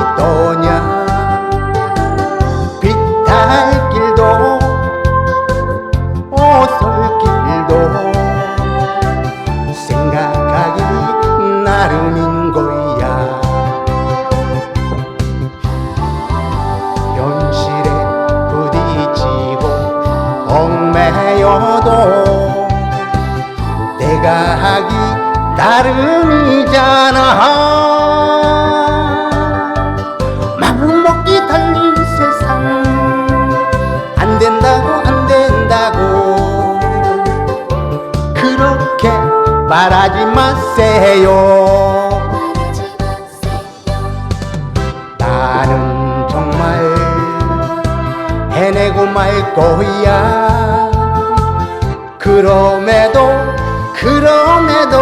있더냐? 비탈길도 오솔길도 생각하기 나름인 거야. 현실에 부딪히고 얽매여도 내가 하기 나름이잖아. 마음 먹기 달린 세상. 안 된다고 안 된다고. 그렇게 말하지 마세요. 나는 정말 해내고 말 거야. 그럼에도 그럼에도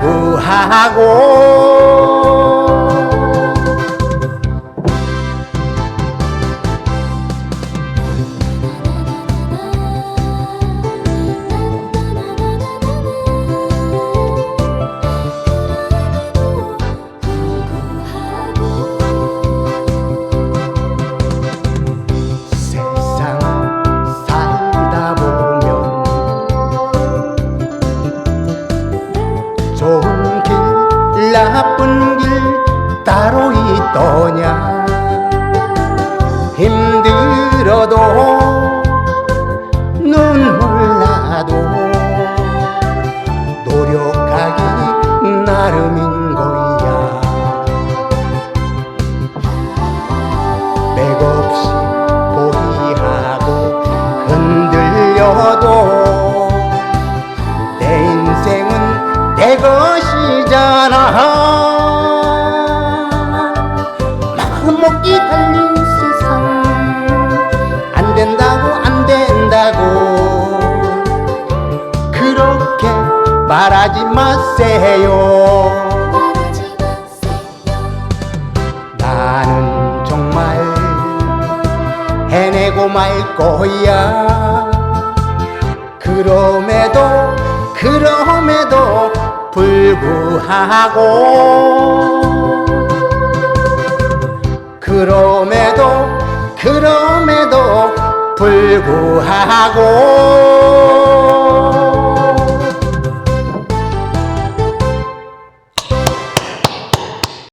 불구하고 나쁜 길 따로 있더냐 말하지 마세요. 나는 정말 해내고 말 거야. 그럼에도 그럼에도 불구하고. 그럼에도 그럼에도 불구하고